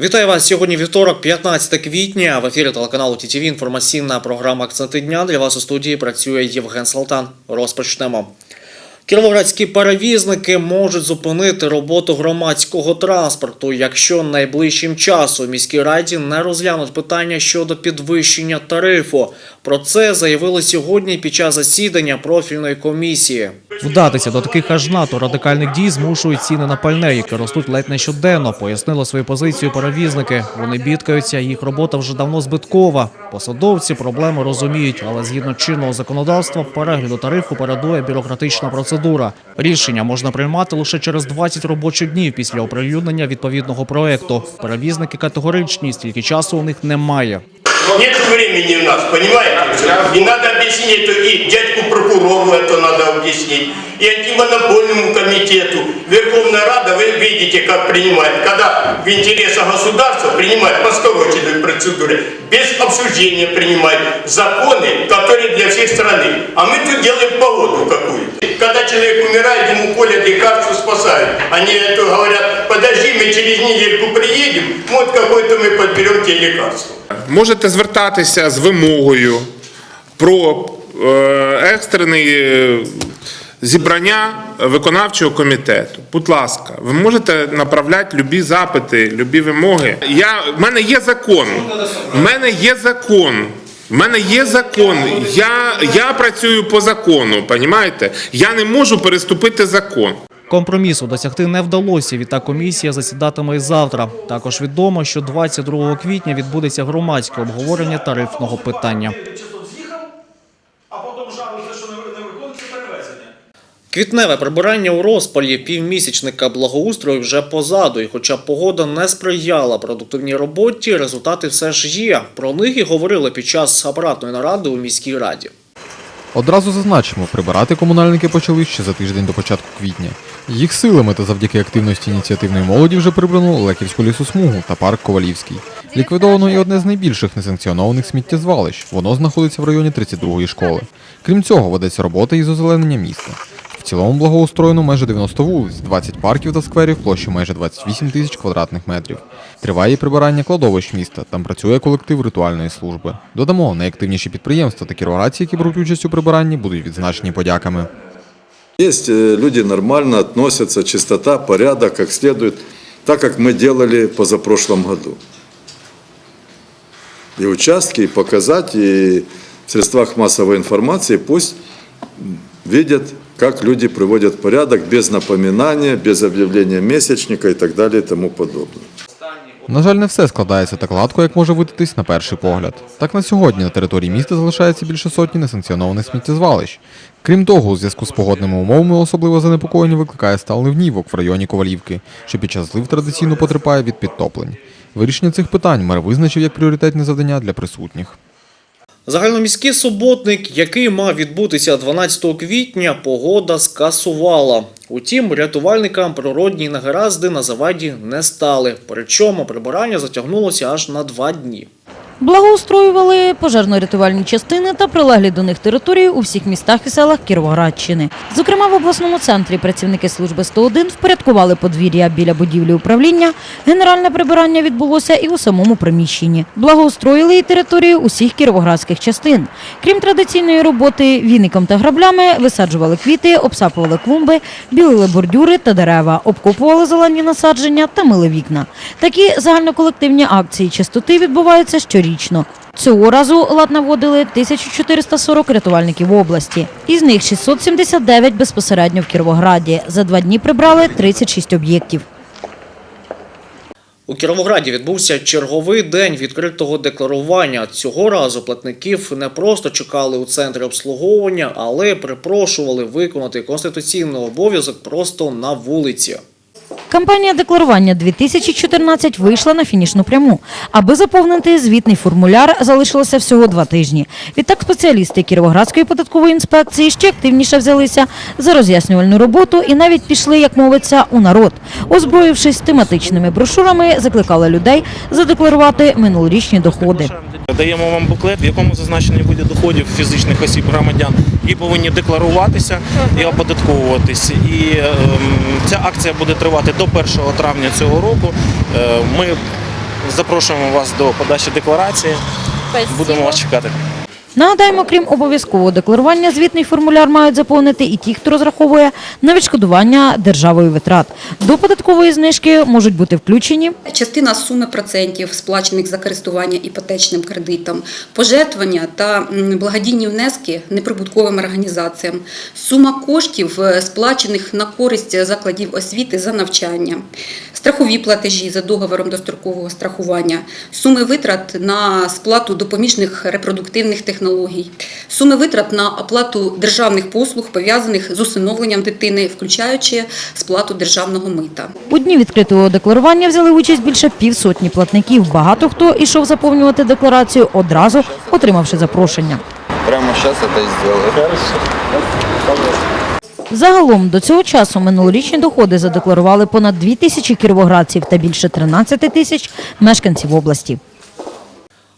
Вітаю вас сьогодні вівторок, 15 квітня. В ефірі телеканалу ТТВ інформаційна програма Акценти дня. Для вас у студії працює Євген Салтан. Розпочнемо. Кіровоградські перевізники можуть зупинити роботу громадського транспорту, якщо найближчим часом міській раді не розглянуть питання щодо підвищення тарифу. Про це заявили сьогодні під час засідання профільної комісії. Вдатися до таких аж НАТО радикальних дій змушують ціни на пальне, які ростуть ледь не щоденно. Пояснили свою позицію перевізники. Вони бідкаються, їх робота вже давно збиткова. Посадовці проблеми розуміють, але згідно чинного законодавства перегляду тарифу передує бюрократична процедура. Рішення можна приймати лише через 20 робочих днів після оприлюднення відповідного проекту. Перевізники категоричні, стільки часу у них немає. Нет времени у нас, понимаете? И надо объяснить, и дядьку прокурору это надо объяснить, и антимонопольному комитету. Верховная Рада, вы видите, как принимает. Когда в интересах государства принимает по скороченной процедуре, без обсуждения принимает законы, которые для всей страны. А мы тут делаем погоду какую. Когда человек умирает, ему колят лекарства, спасают. Они это говорят, через недельку приедем, вот какой-то мы подберем тебе лекарство. Можете звертатися з вимогою про е, екстрене е, зібрання виконавчого комітету. Будь ласка, ви можете направляти любі запити, любі вимоги. Я, в мене є закон. В мене є закон. В мене є закон. Я, я працюю по закону, понімаєте? Я не можу переступити закон. Компромісу досягти не вдалося. Відтак комісія засідатиме і завтра. Також відомо, що 22 квітня відбудеться громадське обговорення тарифного питання. Квітневе прибирання у розпалі півмісячника благоустрою вже позаду. І хоча погода не сприяла продуктивній роботі, результати все ж є. Про них і говорили під час апаратної наради у міській раді. Одразу зазначимо, прибирати комунальники почали ще за тиждень до початку квітня. Їх силами та завдяки активності ініціативної молоді вже прибрано Леківську лісосмугу та парк Ковалівський. Ліквідовано і одне з найбільших несанкціонованих сміттєзвалищ. Воно знаходиться в районі 32-ї школи. Крім цього, ведеться робота із озеленення міста. Цілому благоустроєно майже 90 вулиць, 20 парків та скверів площею майже 28 тисяч квадратних метрів. Триває і прибирання кладовищ міста. Там працює колектив ритуальної служби. Додамо, найактивніші підприємства та кіровоградці, які беруть участь у прибиранні, будуть відзначені подяками. Есть э, люди нормально относятся, чистота, порядок, как следует, так как мы делали позапрошлом году. И участки, и показать, и в средствах массовой информации пусть м, видят, как люди приводят порядок без напоминания, без объявления месячника и так далее и тому подобное. На жаль, не все складається так гладко, як може видатись на перший погляд. Так на сьогодні на території міста залишається більше сотні несанкціонованих сміттєзвалищ. Крім того, у зв'язку з погодними умовами особливо занепокоєння викликає сталий внівок в районі Ковалівки, що під час злив традиційно потерпає від підтоплень. Вирішення цих питань мер визначив як пріоритетне завдання для присутніх. Загальноміський суботник, який мав відбутися 12 квітня, погода скасувала. Утім, рятувальникам природні негаразди на заваді не стали. Причому прибирання затягнулося аж на два дні. Благоустроювали пожежно-рятувальні частини та прилеглі до них території у всіх містах і селах Кіровоградщини. Зокрема, в обласному центрі працівники служби 101 впорядкували подвір'я біля будівлі управління. Генеральне прибирання відбулося і у самому приміщенні. Благоустроїли і територію усіх кіровоградських частин. Крім традиційної роботи, віником та граблями висаджували квіти, обсапували клумби, білили бордюри та дерева, обкопували зелені насадження та мили вікна. Такі загальноколективні акції чистоти відбуваються щорічно. Цього разу лад наводили 1440 рятувальників області. Із них 679 безпосередньо в Кіровограді. За два дні прибрали 36 об'єктів. У Кіровограді відбувся черговий день відкритого декларування. Цього разу платників не просто чекали у центрі обслуговування, але припрошували виконати конституційний обов'язок просто на вулиці. Кампанія декларування 2014 вийшла на фінішну пряму. Аби заповнити звітний формуляр, залишилося всього два тижні. Відтак спеціалісти Кіровоградської податкової інспекції ще активніше взялися за роз'яснювальну роботу і навіть пішли, як мовиться, у народ. Озброївшись тематичними брошурами, закликали людей задекларувати минулорічні доходи. Даємо вам буклет, в якому зазначені буде доходів фізичних осіб громадян, які повинні декларуватися і оподатковуватись. І ем, ця акція буде тривати до 1 травня цього року. Е, ми запрошуємо вас до подачі декларації. Будемо вас чекати. Нагадаємо, крім обов'язкового декларування, звітний формуляр мають заповнити і ті, хто розраховує на відшкодування державою витрат. До податкової знижки можуть бути включені Частина суми процентів, сплачених за користування іпотечним кредитом, пожертвування та благодійні внески неприбутковим організаціям, сума коштів, е, сплачених на користь закладів освіти за навчання, страхові платежі за договором дострокового страхування, суми витрат на сплату допоміжних репродуктивних технологій, суми витрат на оплату державних послуг, пов'язаних з усиновленням дитини, включаючи сплату державного мита. У дні відкритого декларування взяли участь більше півсотні платників. Багато хто ішов заповнювати декларацію одразу, отримавши запрошення. Прямо сейчас это и сделаю. Загалом до цього часу минулорічні доходи задекларували понад 2 тисячі кіровоградців та більше 13 тисяч мешканців області.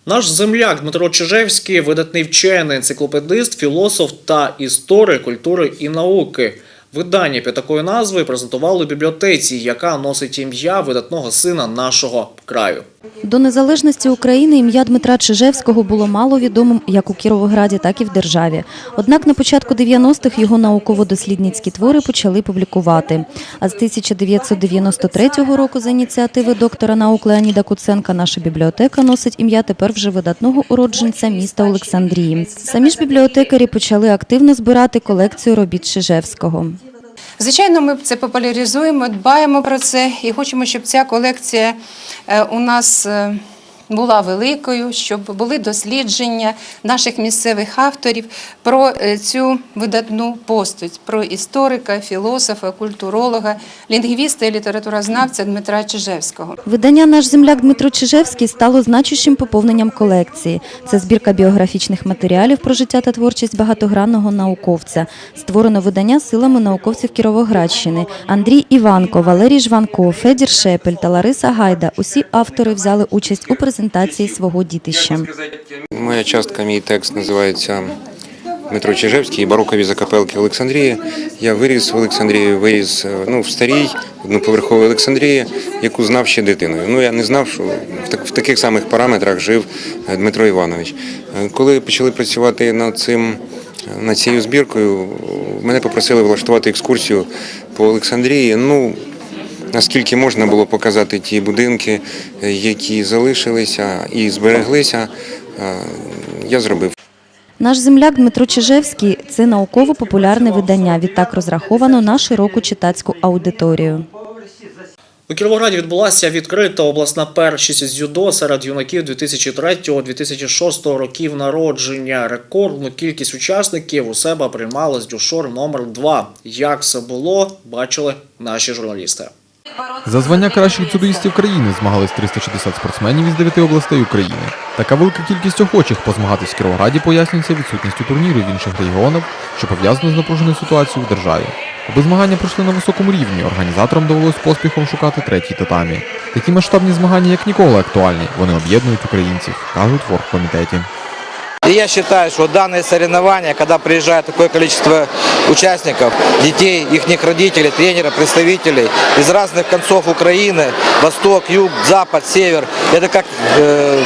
Наш земляк Дмитро Чижевський, видатний вчений, енциклопедист, філософ та історик культури і науки. Видання під такою назвою презентували у бібліотеці, яка носить ім'я видатного сина нашого краю. До незалежності України ім'я Дмитра Чижевського було мало відомим як у Кіровограді, так і в державі. Однак на початку 90-х його науково-дослідницькі твори почали публікувати. А з 1993 року за ініціативи доктора наук Леоніда Куценка наша бібліотека носить ім'я тепер вже видатного уродженця міста Олександрії. Самі ж бібліотекарі почали активно збирати колекцію робіт Чижевського. Звичайно, ми це популяризуємо, дбаємо про це і хочемо, щоб ця колекція е, у нас е, була великою, щоб були дослідження наших місцевих авторів про е, цю видатну постать, про історика, філософа, культуролога, лінгвіста і літературознавця Дмитра Чижевського. Видання Наш земляк Дмитро Чижевський стало значущим поповненням колекції. Це збірка біографічних матеріалів про життя та творчість багатогранного науковця. Створено видання силами науковців Кіровоградщини. Андрій Іванко, Валерій Жванко, Федір Шепель та Лариса Гайда. Усі автори взяли участь у презентації свого дітища. Моя частка, мій текст називається Дмитро Чижевський, барокові закапелки Олександрії. Я виріс в Олександрії, виріс е, ну, в старій одноповерховій Олександрії, яку знав ще дитиною. Ну я не знав, що в, так, в таких самих параметрах жив е, Дмитро Іванович. Е, Коли почали працювати над цим. Над цією збіркою мене попросили влаштувати екскурсію по Олександрії. Ну, наскільки можна було показати ті будинки, е, які залишилися і збереглися, е, я зробив. Наш земляк Дмитро Чижевський це науково-популярне видання. Відтак розраховано на широку читацьку аудиторію. У Кіровограді відбулася відкрита обласна першість з дзюдо серед юнаків 2003-2006 років народження. Рекордну кількість учасників у себе приймали з дюшор номер 2 Як це було, бачили наші журналісти. За звання кращих дзюдоїстів країни змагались 360 спортсменів із 9 областей України. Така велика кількість охочих позмагатись в Кіровограді пояснюється відсутністю турнірів в інших регіонах, що пов'язано з напруженою ситуацією в державі. Аби змагання пройшли на високому рівні, організаторам довелось поспіхом шукати третій татамі. Такі масштабні змагання як ніколи актуальні. Вони об'єднують українців, кажуть в оргкомітеті. И я считаю, что данные соревнования, когда приезжает такое количество участников, детей, их родителей, тренеров, представителей из разных концов Украины, восток, юг, запад, север, это как, э,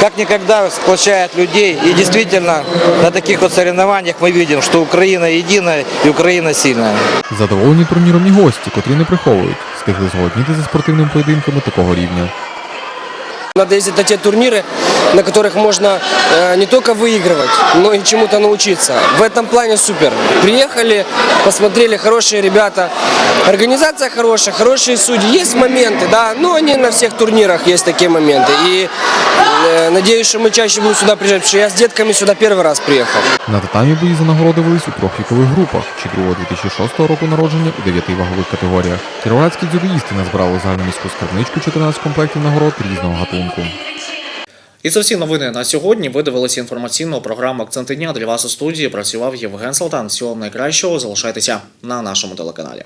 как никогда сплощает людей. И действительно на таких вот соревнованиях мы видим, что Украина единая и Украина сильная. Задоволені турніром і гості, котрі не приховують, встигли зголодніти за спортивними поєдинками такого рівня. Надо ездить на те турниры, на которых можно э, не только выигрывать, но и чему-то научиться. В этом плане супер. Приехали, посмотрели, хорошие ребята. Организация хорошая, хорошие судьи. Есть моменты, да, но не на всех турнирах есть такие моменты. И э, надеюсь, что мы чаще будем сюда приезжать, потому что я с детками сюда первый раз приехал. На татамі бої за нагороди велись у трьох вікових групах, чи другого 2006 року народження у дев'яти вагових категоріях. Кіровоградські дзюдоїсти назбирали загальноміську скарбничку 14 комплектів нагород різного гатунку. І це всі новини на сьогодні. Ви дивилися інформаційну програму Акценти дня. Для вас у студії працював Євген Салтан. Всього найкращого. Залишайтеся на нашому телеканалі.